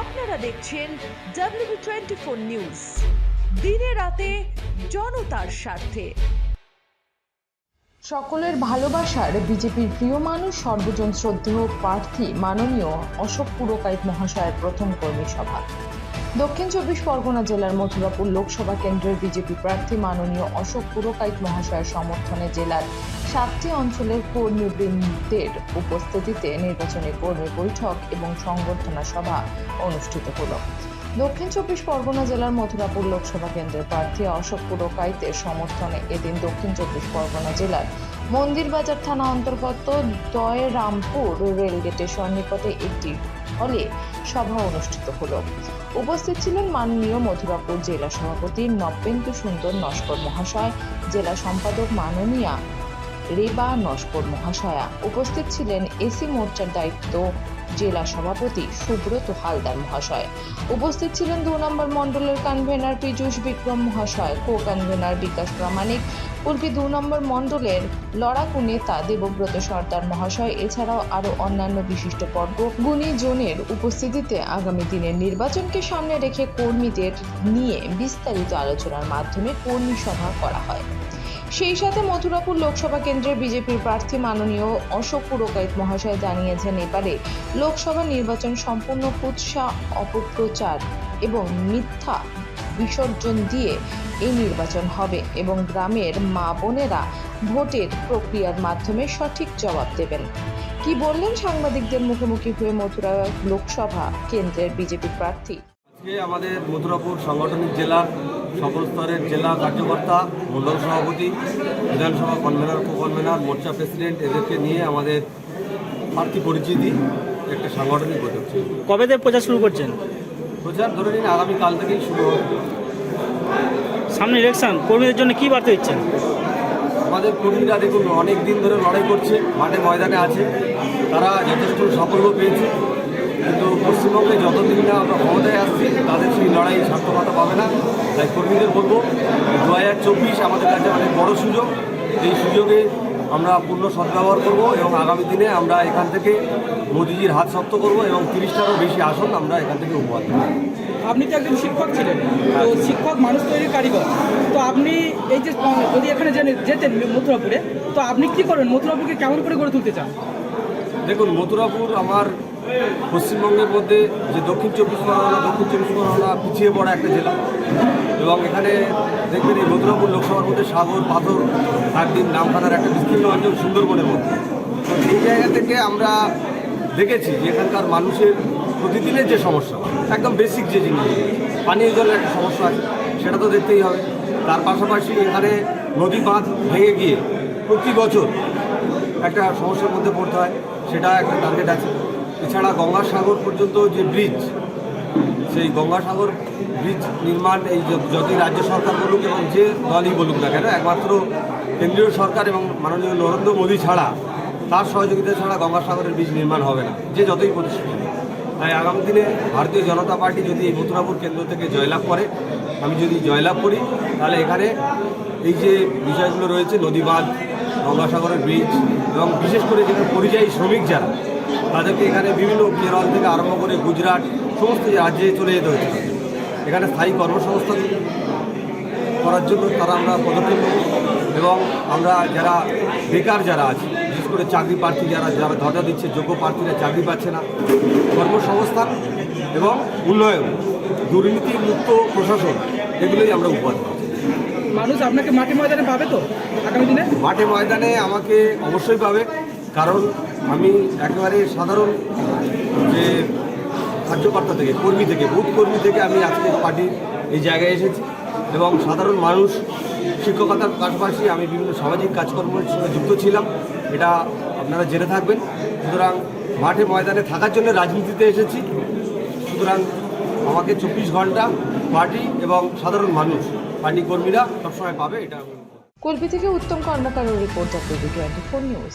আপনারা দেখছেন W twenty four news দিনে রাতে জনতার স্বার্থে। সকলের ভালোবাসার বিজেপির প্রিয় মানুষ, সর্বজন শ্রদ্ধেয় প্রার্থী, মাননীয় অশোক পুরকায়ত মহাশয়ের প্রথম কর্মী সভা। দক্ষিণ চব্বিশ পরগনা জেলার মথুরাপুর লোকসভা কেন্দ্রের বিজেপি প্রার্থী মাননীয় অশোক পুরকাইত মহাশয়ের সমর্থনে জেলার সাতটি অঞ্চলের কর্মীবৃন্দের উপস্থিতিতে নির্বাচনী কর্মী বৈঠক এবং সংবর্ধনা সভা অনুষ্ঠিত হলো। দক্ষিণ চব্বিশ পরগনা জেলার মথুরাপুর লোকসভা কেন্দ্রের প্রার্থী অশোক পুরকাইতের সমর্থনে এদিন দক্ষিণ চব্বিশ পরগনা জেলার মন্দিরবাজার থানা অন্তর্গত দয়রামপুর রেলগেটের সন্নিকটে একটি হলে সভা অনুষ্ঠিত হলো। উপস্থিত ছিলেন মাননীয় মথুরাপুর জেলা সভাপতি নব্যেন্দু সুন্দর নস্কর মহাশয়, জেলা সম্পাদক মাননীয়া রেবা নস্কর মহাশয়া। উপস্থিত ছিলেন এসি মোর্চার দায়িত্ব জেলা সভাপতি সুব্রত হালদার মহাশয়। উপস্থিত ছিলেন দু নম্বর মণ্ডলের কনভেনার পীযূষ বিক্রম মহাশয় কো কনভেনার বিকাশ প্রামাণিক উর্পি দু নম্বর মণ্ডলের লড়াকু নেতা দেবব্রত সর্দার মহাশয়, এছাড়াও আরও অন্যান্য বিশিষ্ট বর্গ গুণীজনের উপস্থিতিতে আগামী দিনের নির্বাচনকে সামনে রেখে কর্মীদের নিয়ে বিস্তারিত আলোচনার মাধ্যমে কর্মী সভা করা হয়। সেই সাথে মথুরাপুর লোকসভা কেন্দ্রের বিজেপির প্রার্থী মাননীয় অশোক পুরকাইত মহাশয় জানিয়েছেন, এবারে লোকসভা নির্বাচন সম্পূর্ণ কুৎসা, অপপ্রচার এবং মিথ্যা বিসর্জন দিয়ে এই নির্বাচন হবে এবং গ্রামের মা বোনেরা ভোটের প্রক্রিয়ার মাধ্যমে সঠিক জবাব দেবেন। কি বললেন সাংবাদিকদের মুখোমুখি হয়ে মথুরা লোকসভা কেন্দ্রের বিজেপি প্রার্থী? আজকে আমাদের মথুরাপুর সাংগঠনিক জেলার সকল স্তরের জেলা কার্যকর্তা মণ্ডল সভাপতি বিধানসভা কনভেনার কো কনভেনার মোর্চা প্রেসিডেন্ট এদেরকে নিয়ে আমাদের প্রার্থী পরিচিতি একটা সাংগঠনিক বৈঠক ছিল। কবে থেকে প্রচার শুরু করছেন? প্রচার ধরে নিন আগামীকাল থেকেই শুরু হবে। সামনে ইলেকশন কর্মীদের জন্য কি বার্তা দিচ্ছেন? আমাদের কর্মীরা দেখুন অনেক দিন ধরে লড়াই করছে মাঠে ময়দানে আছে। তারা যথেষ্ট সাফল্য পেয়েছে। কিন্তু পশ্চিমবঙ্গে যতদিন না আমরা ক্ষমতায় আসছি তাদের সেই লড়াই সার্থকতা পাবে না। তাই কর্মীদের বলব দু হাজার চব্বিশ আমাদের কাছে অনেক বড় সুযোগ। এই সুযোগে আমরা পূর্ণ সদ্ব্যবহার করব এবং আগামী দিনে আমরা এখান থেকে মোদিজির হাত শক্ত করব এবং তিরিশটারও বেশি আসন আমরা এখান থেকে উপহার দেবো। আপনি তো একজন শিক্ষক ছিলেন তো শিক্ষক মানুষ তৈরি কারিগর। তো আপনি এই যে যদি এখানে জেনে- যেতেন মথুরাপুরে তো আপনি কি করেন? মথুরাপুরকে কেমন করে গড়ে তুলতে চান? দেখুন মথুরাপুর আমার পশ্চিমবঙ্গের মধ্যে যে দক্ষিণ চব্বিশ পরগনা, দক্ষিণ চব্বিশ পরগনা পিছিয়ে পড়া একটা জেলা। এবং এখানে দেখবেন এই মথুরাপুর লোকসভার মধ্যে সাগর, পাথর, একদিন নামখানার একটা বিস্তীর্ণ অঞ্চল সুন্দরবনের মধ্যে। তো এই জায়গা থেকে আমরা দেখেছি যে এখানকার মানুষের প্রতিদিনের যে সমস্যা, একদম বেসিক যে জিনিস, পানীয় জলের একটা সমস্যা আছে, সেটা তো দেখতেই হবে। তার পাশাপাশি এখানে নদী বাঁধ ভেঙে গিয়ে প্রতি বছর একটা সমস্যার মধ্যে পড়তে হয়, সেটা একটা টার্গেট আছে। এছাড়া গঙ্গাসাগর পর্যন্ত যে ব্রিজ সেই গঙ্গাসাগর ব্রিজ নির্মাণ এই যতই রাজ্য সরকার বলুক এবং যে দলই বলুক না কেন, একমাত্র কেন্দ্রীয় সরকার এবং মাননীয় নরেন্দ্র মোদী ছাড়া, তার সহযোগিতা ছাড়া গঙ্গাসাগরের ব্রিজ নির্মাণ হবে না, যে যতই প্রতিশ্রুতি। তাই আগামী দিনে ভারতীয় জনতা পার্টি যদি এই মথুরাপুর কেন্দ্র থেকে জয়লাভ করে, আমি যদি জয়লাভ করি, তাহলে এখানে এই যে বিষয়গুলো রয়েছে নদী বাঁধ গঙ্গাসাগরের ব্রিজ এবং বিশেষ করে যেখানে পরিযায়ী শ্রমিক যারা তাদেরকে এখানে বিভিন্ন কেরল থেকে আরম্ভ করে গুজরাট সমস্ত রাজ্যে চলে যেতে হচ্ছে এখানে স্থায়ী কর্মসংস্থান করার জন্য তারা আমরা পদক্ষেপ এবং আমরা যারা বেকার যারা আছে বিশেষ করে চাকরি প্রার্থী যারা যারা ধর্ণা দিচ্ছে যোগ্য প্রার্থীরা চাকরি পাচ্ছে না কর্মসংস্থান এবং উন্নয়ন দুর্নীতি মুক্ত প্রশাসন এগুলোই আমরা উপহার দিচ্ছি মানুষ আপনাকে মাঠে ময়দানে পাবে তো আগামী দিনে? মাঠে ময়দানে আমাকে অবশ্যই পাবে। কারণ আমি একেবারে সাধারণ যে কার্যকর্তা থেকে, কর্মী থেকে, বুথ কর্মী থেকে আমি আজকে পার্টির এই জায়গায় এসেছি এবং সাধারণ মানুষ, শিক্ষকতার পাশাপাশি আমি বিভিন্ন সামাজিক কাজকর্মের সঙ্গে যুক্ত ছিলাম। এটা আপনারা জেনে থাকবেন। সুতরাং মাঠে ময়দানে থাকার জন্য রাজনীতিতে এসেছি। সুতরাং আমাকে চব্বিশ ঘণ্টা পার্টি এবং সাধারণ মানুষ, পার্টি কর্মীরা সবসময় পাবে, এটা কল্পি থেকে Uttam কর্মকারের report W twenty four news